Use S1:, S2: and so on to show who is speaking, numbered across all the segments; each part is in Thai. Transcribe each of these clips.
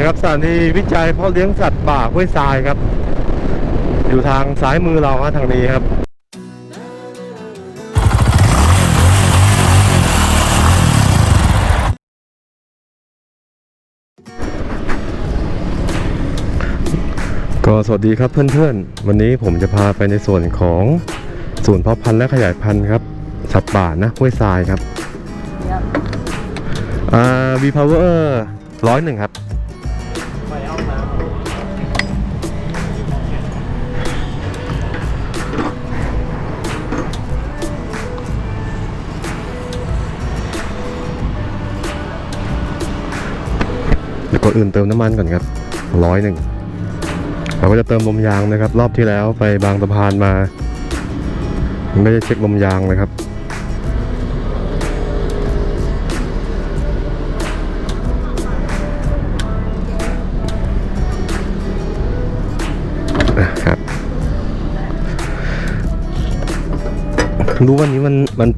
S1: นี่ครับสถานีวิจัยเพ่อเลี้ยงสัตว์ป่าห้วยทรายครับ อยู่ทางซ้ายมือเราฮะทางนี้ครับก็สวัสดีครับเพื่อนๆ วันนี้ผมจะพาไปในส่วนของศูนย์เพาะพันธุ์และขยายพันธุ์ครับ สัตว์ป่านะห้วยทรายครับอ่า V Power ร้อยหนึ่งครับ ก่อนอื่นเติมน้ำมันก่อนครับร้อยหนึ่งเราก็จะเติมลมยางนะครับ รอบที่แล้วไปบางสะพานมา ไม่ได้เช็คลมยางเลยครับครับรู้วันนี้มันมัน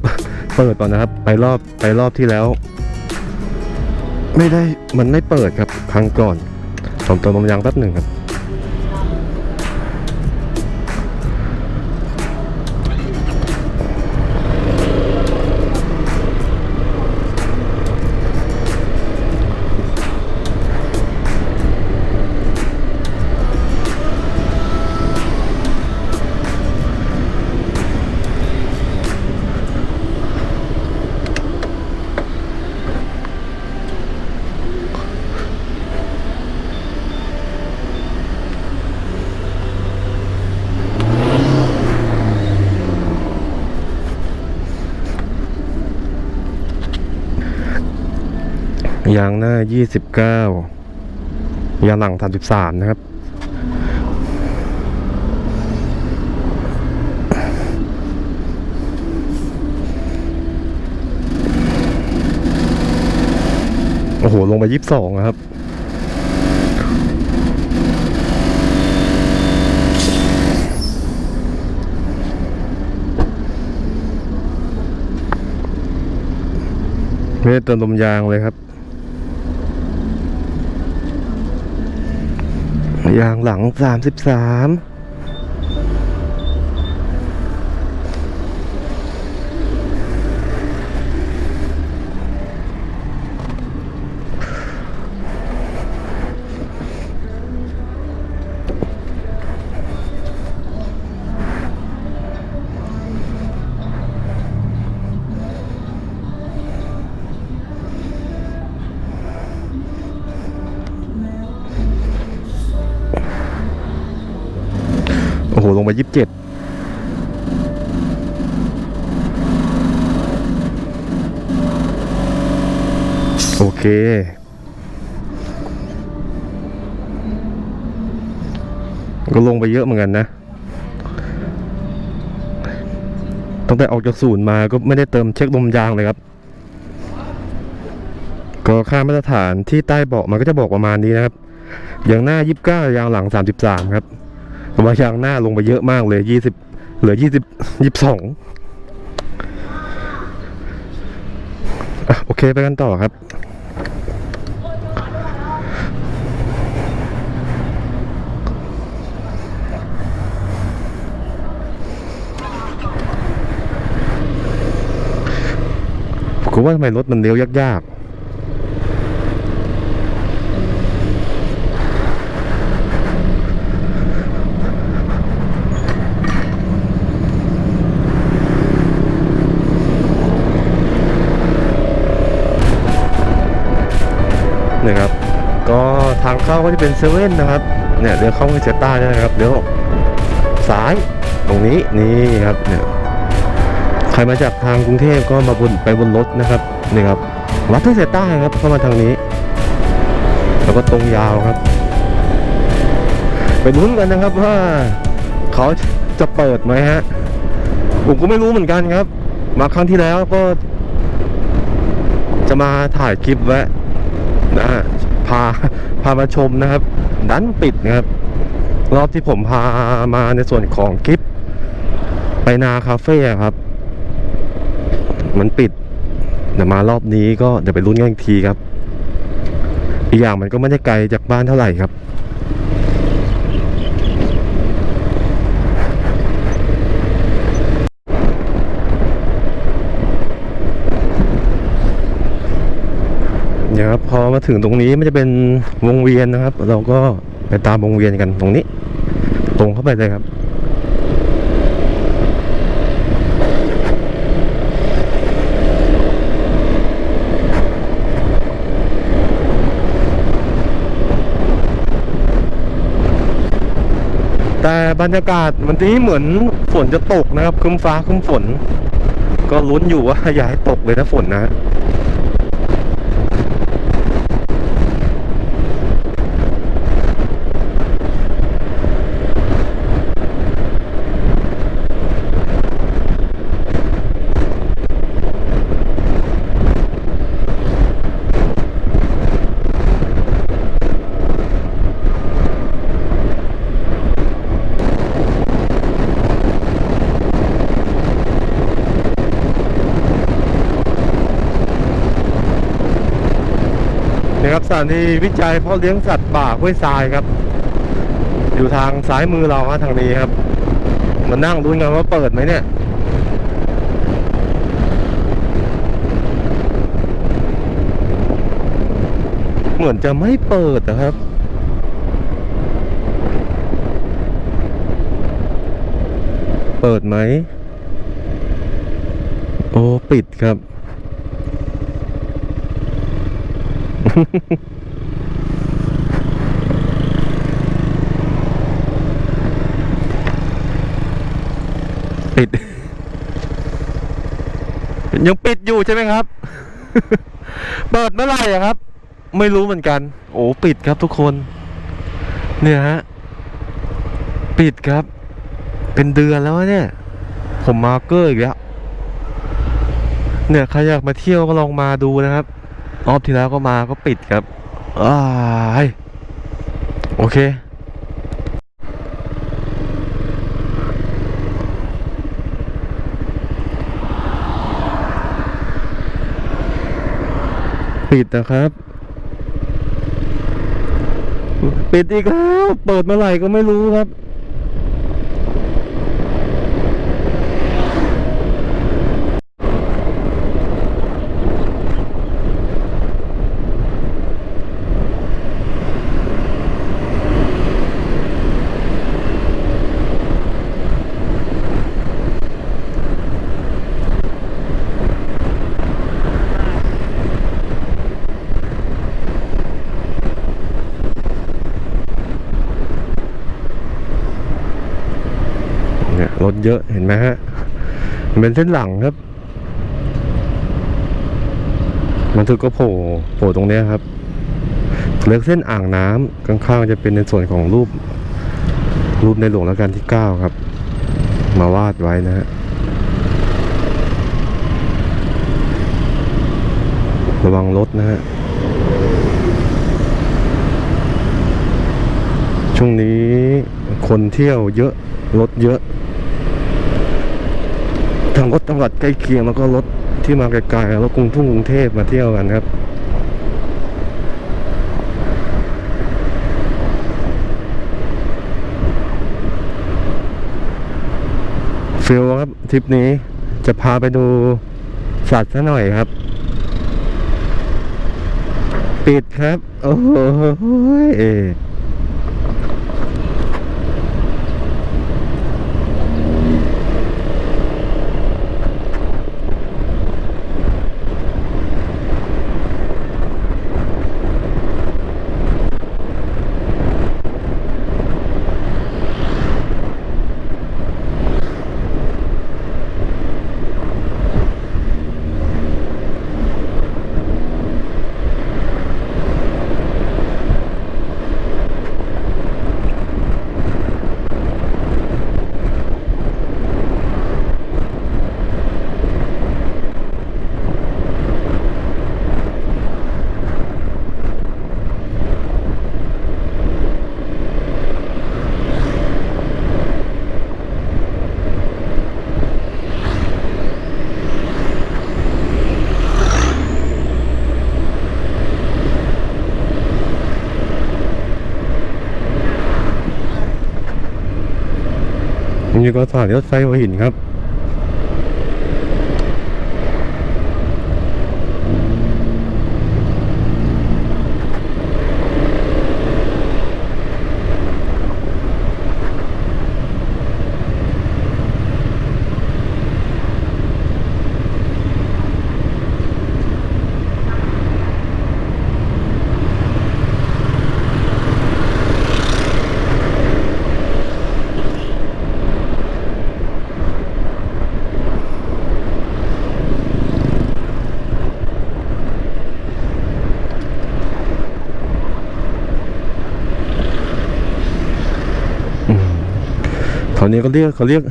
S1: เปิดก่อนนะครับ ไปรอบไปรอบที่แล้ว ไม่ได้มันไม่เปิดครับครั้งก่อนผมเติมลมยางแป๊บหนึ่งครับ ยางหน้า 29 ยางหลัง 33 นะครับ โอ้โห ลงไป 22อะครับไม่ได้เติมลมยางเลยครับ ยางหลังสามสิบสาม โอ้โห ลงไปยี่สิบเจ็ดโอเค ก็ลงไปเยอะเหมือนกันนะตั้งแต่ออกจากศูนย์มาก็ไม่ได้เติมเช็คลมยางเลยครับ ก็ค่ามาตรฐานที่ใต้เบาะมันก็จะบอกประมาณนี้นะครับ อย่างหน้า 29 ยางหลัง 33 ครับ แต่ว่ายางหน้าลงไปเยอะมากเลย20เหลือ20 22อะโอเคไปกันต่อครับผมว่าทำไมรถมันเลี้ยวยากๆ ก็จะเป็นเซเว่นนะครับ เนี่ยเดี๋ยวเข้าไปเซต้าได้นะครับเดี๋ยวซ้ายตรงนี้นี่ครับเนี่ยใครมาจากทางกรุงเทพก็มาบนไปบนรถนะครับนี่ครับวัดเทเซต้าครับเข้ามาทางนี้ แล้วก็ตรงยาวครับ ไปลุ้นกันนะครับว่าเขาจะเปิดไหมฮะผมก็ไม่รู้เหมือนกันครับ มาครั้งที่แล้วก็ จะมาถ่ายคลิปแวะนะาพามาชมนะครับ ดันปิดนะครับ รอบที่ผมพามาในส่วนของคลิป ไปนาคาเฟ่ครับ มันปิดเดี๋ยวมารอบนี้ก็เดี๋ยวไปลุ้นกันอีกทีครับ อีกอย่างมันก็ไม่ได้ไกลจากบ้านเท่าไหร่ครับ นี่ยครับพอมาถึงตรงนี้มันจะเป็นวงเวียนนะครับ เราก็ไปตามวงเวียนกันตรงนี้ ตรงเข้าไปเลยครับแต่บรรยากาศวันนี้เหมือนฝนจะตกนะครับคึ้มฟ้าคึ้มฝน ก็ลุ้นอยู่ว่าอย่าให้ตกเลยนะฝนนะ ครับสถานีวิจัยเพาะเลี้ยงสัตว์ป่าห้วยทรายครับ อยู่ทางซ้ายมือเราครับทางนี้ครับมานั่งดูกันว่าเปิดไหมเนี่ยเหมือนจะไม่เปิดนะครับเปิดไหม โอ้ ปิดครับ ปิด ยังปิดอยู่ใช่ไหมครับ เปิดเมื่อไหร่อะครับ ไม่รู้เหมือนกัน โอ้ปิดครับทุกคน เนี่ยฮะ ปิดครับ เป็นเดือนแล้วเนี่ย ผมมาร์กเกอร์อีกแล้วเนี่ยใครอยากมาเที่ยวก็ลองมาดูนะครับ รอบที่แล้วก็มาก็ปิดครับอ้ายโอเค ปิดนะครับ ปิดอีกแล้ว เปิดเมื่อไหร่ก็ไม่รู้ครับ เยอะเห็นไหมฮะมันเป็นเส้นหลังครับ มันถึงก็โผล่โผล่ตรงนี้ครับเลือกเส้นอ่างน้ำข้างๆจะเป็นในส่วนของรูป รูปในหลวงรัชกาลที่เก้าครับ มาวาดไว้นะฮะระวังรถนะฮะช่วงนี้คนเที่ยวเยอะ รถเยอะ ทางรถจังหวัดใกล้เคียงแล้วก็รถที่มาไกลๆรถกรุงทุ่งกรุงเทพมาเที่ยวกันครับฟิลครับทริปนี้จะพาไปดูสัตว์ซะหน่อยครับ ปิดครับ โอ้โห นี่ก็สถานีรถไฟหัวหินครับ วนี้เขาเรียกเขาเรียก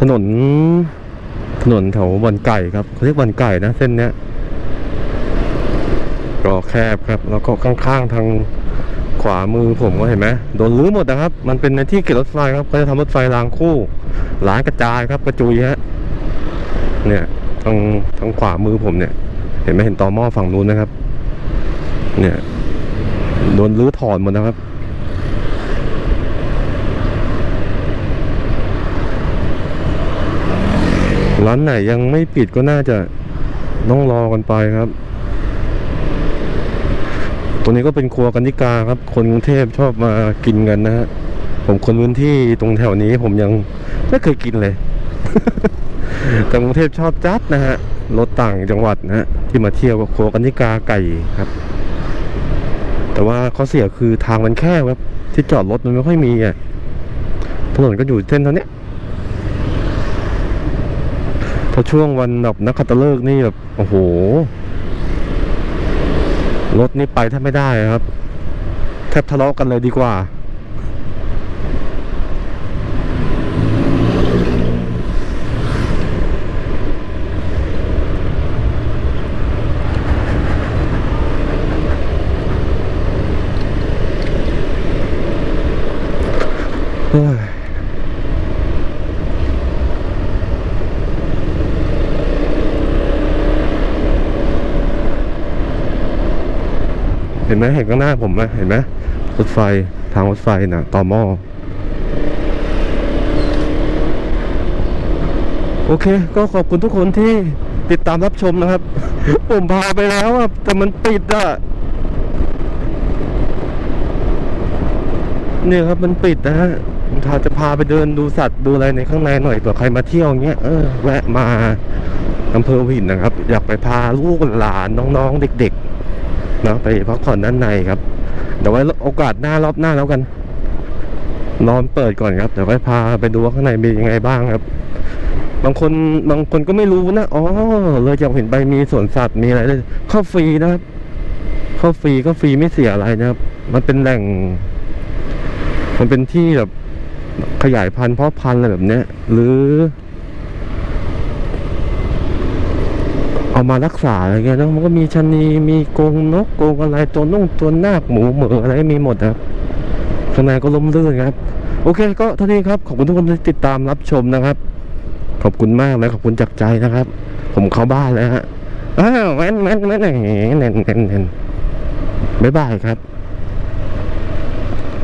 S1: ถนนถนนแถวบันไก่ครับเขาเรียกบันไก่นะเส้นเนี้ยก็แคบครับแล้วก็ข้างๆทางขวามือผมก็เห็นไหมโดนรื้อหมดนะครับ มันเป็นในที่เก็บรถไฟครับเขาจะทำรถไฟรางคู่หลายกระจายครับกระจุยฮะเนี่ยทางทางขวามือผมเนี่ย เห็นไหมเห็นตอหม้อฝั่งนู้นนะครับ เนี่ยโดนรื้อถอนหมดนะครับ ร้านไหนยังไม่ปิดก็น่าจะต้องรอกันไปครับ ตัวนี้ก็เป็นครัวกันนิกาครับ คนกรุงเทพชอบมากินกันนะฮะ ผมคนพื้นที่ตรงแถวนี้ผมยังไม่เคยกินเลย แต่กรุงเทพชอบจัดนะฮะ รถต่างจังหวัดนะฮะที่มาเที่ยวกับครัวกันนิกาไก่ครับ แต่ว่าข้อเสียคือทางมันแคบครับ ที่จอดรถมันไม่ค่อยมีอะ ถนนก็อยู่เส้นเท่านี้ พ อช่วงวันแบบนักขัตฤกษ์นี่แบบโอ้โห รถนี่ไปแทบไม่ได้ครับ แทบทะเลาะกันเลยดีกว่า นไหมเห็นข้างหน้าผมไหมเห็นไหมรถไฟทางรถไฟนะต่อหม้อโอเค ก็ขอบคุณทุกคนที่ติดตามรับชมนะครับ ผมพาไปแล้วอะแต่มันปิดอะเนี่ยครับมันปิดนะฮะถ้าจะพาไปเดินดูสัตว์ดูอะไรในข้างในหน่อยเผื่อใครมาเที่ยวเงี้ยเออแวะมาอำเภอวหินนะครับ อยากไปพาลูกหลานน้องๆเด็ก ๆ เนาะไปพักผ่อนด้านในครับเดี๋ยวไว้โอกาสหน้ารอบหน้าแล้วกัน นอนเปิดก่อนครับเดี๋ยวค่อยพาไปดูว่าข้างในมียังไงบ้างครับ บางคนบางคนก็ไม่รู้นะอ๋อเลยจะเห็นไปมีสวนสัตว์มีอะไรด้วยเข้าฟรีนะครับเข้าฟรีก็ฟรีไม่เสียอะไรนะครับ มันเป็นแหล่ง มันเป็นที่แบบขยายพันธุ์เพาะพันธุ์อะไรแบบเนี้ย หรือ เอามารักษาอะไรเงี้ยนะมันก็มีชะนีมีกงนกกงอะไรตัวนุ่งตัวนาคหมูเหมืออะไรมีหมดนะครับข้างในก็ล้มลื่นครับ โอเคก็เท่านี้ครับขอบคุณทุกคนที่ติดตามรับชมนะครับ ขอบคุณมากและขอบคุณจากใจนะครับ ผมเข้าบ้านแล้วฮะอ้าวแม่แม่นแม่นแม่นแม่นแม่นแม่นบ๊ายบายครับ